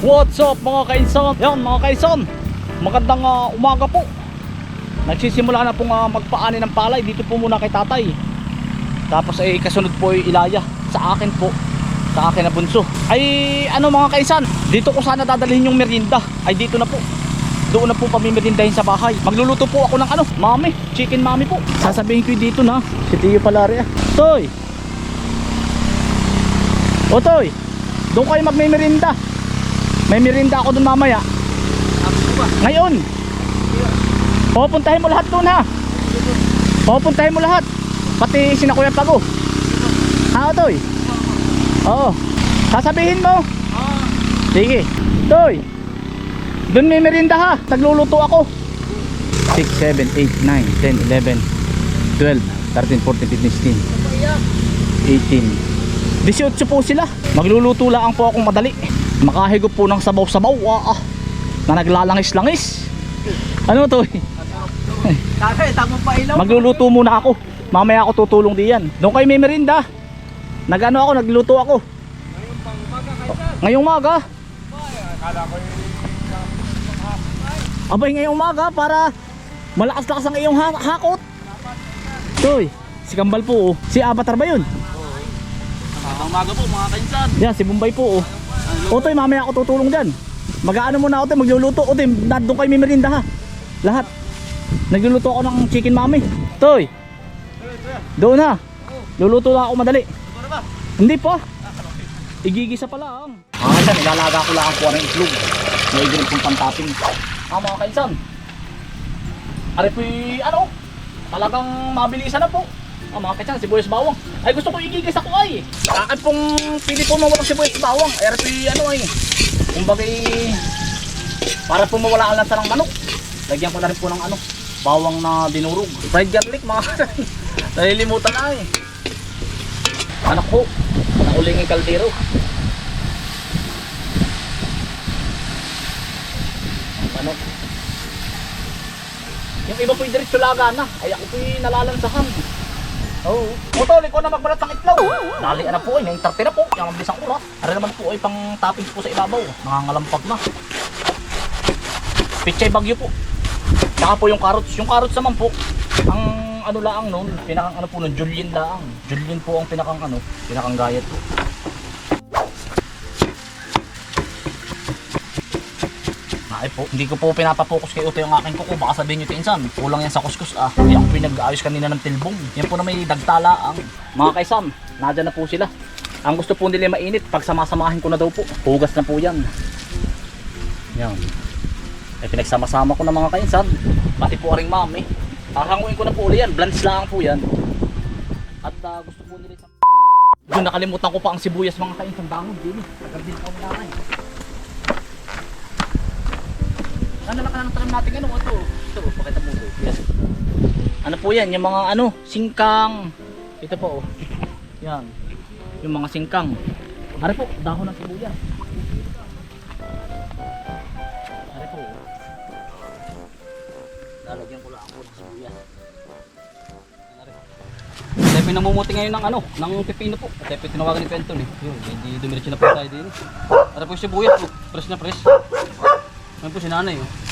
What's up mga kainson? Yan mga kainson, magandang ah, umaga po. Nagsisimula na pong ah, magpaani ng palay dito po muna kay tatay. Tapos ay kasunod po ay ilaya sa akin po. Sa akin na bunso. Ay ano mga kainsan, dito ko sana dadalhin yung merienda. Ay dito na po. Doon na po kami merindahin sa bahay. Magluluto po ako ng ano, mami, chicken mami po. Sasabihin ko dito na, si Tio Palaria. Toy! O Toy, doon kayo magmimerinda. May merinda ako doon mamaya. Ngayon. Pupuntahin mo lahat doon ha. Pupuntahin mo lahat. Pati sina Kuya Pago. Ha, Toy? Oo. Sasabihin mo. Sige. Toy. Doon may merinda ha. Nagluluto ako. 6, 7, 8, 9, 10, 11, 12, 13, 14, 15, 16, 18. 18 po sila. Magluluto lang po akong madali. Makahigop po ng sabaw-sabaw. Ah, ah. Na naglalangis-langis. Ano to? eh? Tatay, tamo pa ilaw. Magluluto muna ako. Mamaya ako tutulong diyan. Doon kayo may merinda. Nagano ako, nagluto ako. Ngayong maga. Abay ngayong maga para malakas-lakas ang iyong ha- hakot. Toy, si Kambal po oh. Si Avatar ba yun? Ang maga po mga kainsan. Yan, si Bombay po oh. Otoy, mamaya ako tutulong dyan. Mag-aano muna ako, magluluto. Otoy, nandun kayo may merinda ha. Lahat. Nagluluto ako ng chicken mami. Toy, doon na. Luluto lang ako madali. Hindi pa. Igigisa pa lang. Mga kaisan, ilalaga ko lang ang kuha ng itlog. May ganun pong pantaping. Ah, mga kaisan. Ari po ano? Talagang mabilisan na po. Ah, mga kaisan, sibuyas bawang. Ay, gusto ko igigis ako ay. Akin pong pili po mawalang sibuyas bawang. Ay, po ano ay. Kumbaga para po mawala ang lansa ng manok. Lagyan ko na rin po ng ano, bawang na dinurog. Fried garlic, mga kaisan. Nalilimutan na eh. Anak ko, nauling yung kaldero. Ano? Yung iba po yung diretso laga na. Ay ako po yung nalalansahan. Oo. Oh. Utol, ikaw na magbalat ng itlog. Dali na po ay, naintarte na po. Yung mabilis ang oras. Ara naman po ay pang toppings po sa ibabaw. Nangangalampag na. Pichay bagyo po. Saka po yung carrots. Yung carrots naman po, ang ano laang noon, pinakang ano po noon, Julian laang. Julian po ang pinakang ano, pinakang gayat po. Ay po, hindi ko po pinapapokus kay Uto yung aking kuko. Baka sabihin nyo tinsan, kulang yan sa kuskus ah. Hindi ako pinag-ayos kanina ng tilbong. Yan po na may dagtala ang mga kaisan. Nadyan na po sila. Ang gusto po nila mainit, pag samasamahin ko na daw po. Hugas na po yan. Yan. Eh pinagsama-sama ko na mga kainsan. Pati po aring mami. Hahanguin ko na po ulit yan. Blans lang po yan. At ah, gusto po nila isang... Doon nakalimutan ko pa ang sibuyas mga kainsan. Bangon din eh. Tagal din ako na Ano lang lang talam natin ano ito? Ito, pakita mo. Ano po yan? Yung mga ano, singkang. Ito po oh. Yan. Yung mga singkang. Ano po, dahon ng sibuyas. Ano po. oh. Lalagyan ko lang ako ng sibuyas. Po. Tayo pinamumuti ngayon ng ano, ng pipino po. Tayo tinawagan ni Penton eh. Yun, hindi dumiretso na po tayo din. Para po siya buyat po, fresh na fresh. Ngayon po si nanay oh. Sipag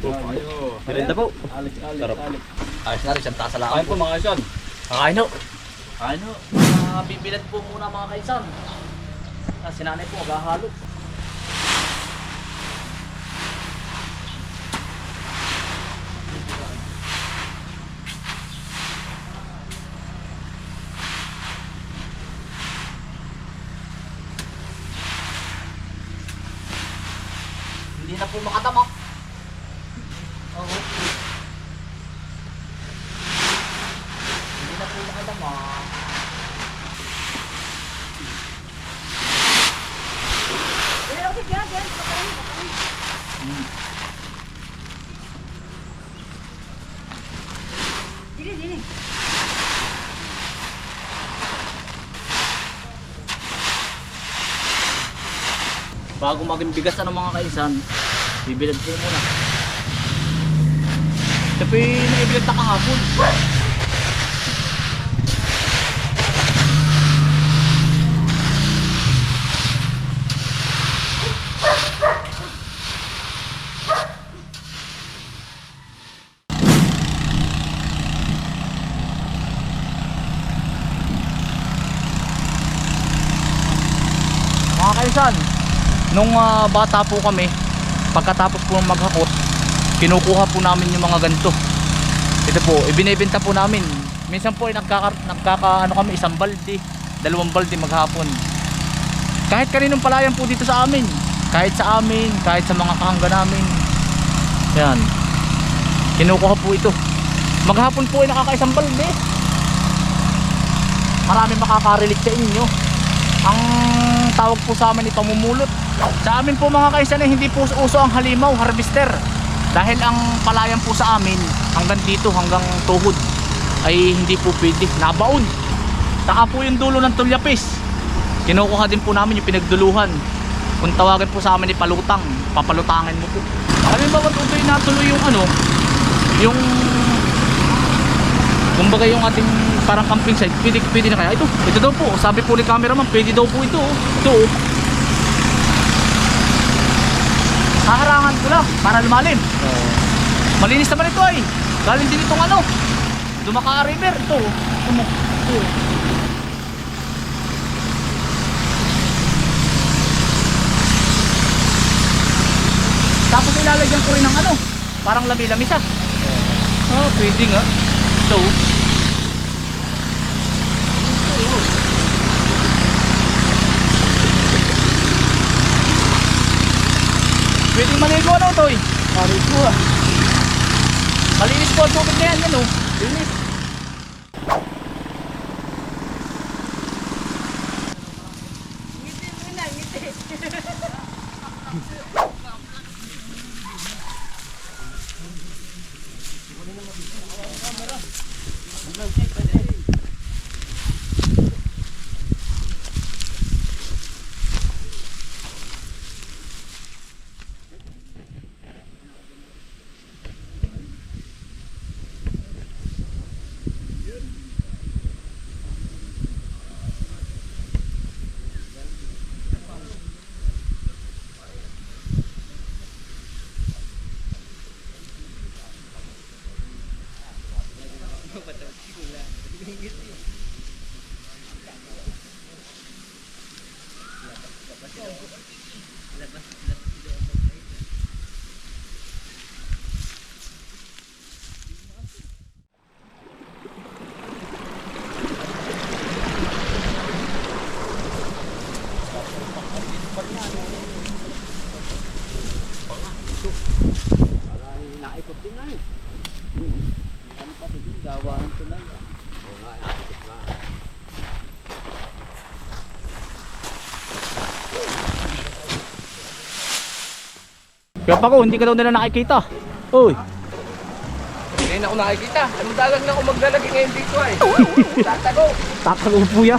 Merenda po. Alis, alis, Sarap. alis. Ayos na rin, siyang tasa lang. Kain po mga kaisan. Kakain ho. Kain ho. Uh, bibilad po muna mga kaisan. Ah, si nanay po, maghahalo. Hindi na po makatama. Oo. Hindi na po makatama. Dili, dili. Bago maging bigas ano mga kaisan, bibilad po muna. Yung naibilad na kahapon. Mga kaisan, nung ah, bata po kami, pagkatapos po maghakot, kinukuha po namin yung mga ganito. Ito po, ibinebenta po namin. Minsan po ay nagkaka, nagkaka ano kami, isang balde, dalawang balde maghapon. Kahit kaninong palayan po dito sa amin, kahit sa amin, kahit sa mga kahangga namin. Yan. Kinukuha po ito. Maghapon po ay nakakaisang balde. Marami makakarelate sa inyo ang tawag po sa amin ay pamumulot. Sa amin po mga kaisan ay hindi po uso ang halimaw, harvester. Dahil ang palayan po sa amin hanggang dito, hanggang tuhod ay hindi po pwede, nabaon. Saka po yung dulo ng tulyapis. Kinukuha din po namin yung pinagduluhan. Kung tawagan po sa amin ay palutang, papalutangin mo po. Mo ba kung tutoy natuloy yung ano, yung Kumbaga yung ating parang camping site, pwede, pwede na kaya ito. Ito daw po, sabi po ni cameraman, pwede daw po ito. oh. Ito. oh. Haharangan ko lang para lumalim. Malinis naman ito ay. Galing din itong ano. Dumaka River ito. oh. Ito mo. Ito. oh. Tapos ilalagyan ko rin ng ano, parang labi-lamisa. Ah, pwede nga. Ito. oh. Pwede maligo ano to eh. Maligo ah. Malinis po ang tubig na yan, yan oh. Linis. he, Kaya pa ko, hindi ka daw nila nakikita. Uy, Hindi na ako nakikita. Anong dalag na ako maglalagay ngayon dito ay? Tatago. tatago po yan.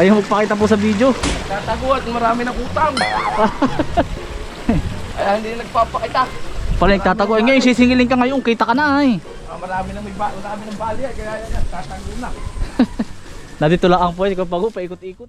Ayaw magpakita po sa video. Tatago at marami ng utang. Kaya hindi nagpapakita. Pala nagtatago. Eh, ngayon sisingilin ka ngayon, kita ka na eh. Ah, marami nang may ba marami ng bali ay kaya yan, tatago na. Nandito lang ang po, ikaw pago, paikot-ikot.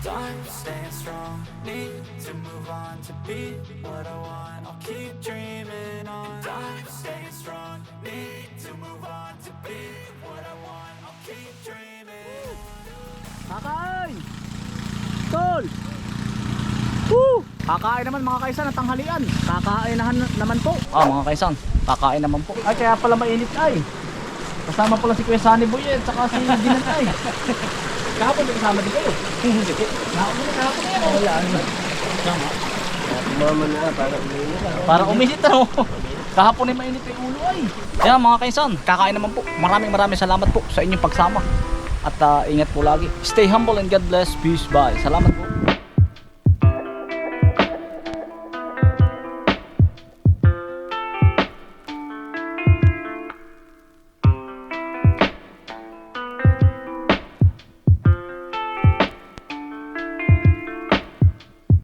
Time staying strong, need to move on to be what I want I'll keep dreaming on Time staying strong, need to move on to be what I want I'll keep dreaming Kakain! Tol! Woo! Kakain naman mga kaisan ng tanghalian. Kakain na naman po. Ah, mga kaisan. Kakain naman po. Ay, kaya pala mainit ay. Kasama pala si Kuya Sunny Boy at saka si Dinan ay. Kahapon may kasama din kayo. Hindi. Yan. Para uminit ano. Kahapon ay mainit yung ulo ay. Kaya mga kaisan, kakain naman po. Maraming maraming salamat po sa inyong pagsama. At ah, ingat po lagi. Stay humble and God bless. Peace. Bye. Salamat po.